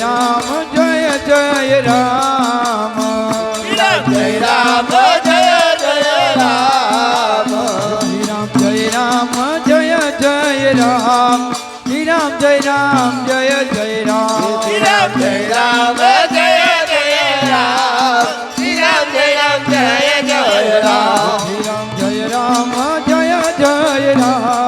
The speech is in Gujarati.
રામ જય જય રામ. જય રામ જય જય રામ. રામ જય રામ જય જય રામ. રામ જય રામ જય જય રામ. રામ જય રામ જય જય રામ. રામ જય રામ જય જય રામ. રામ જય રામ જય જય રામ.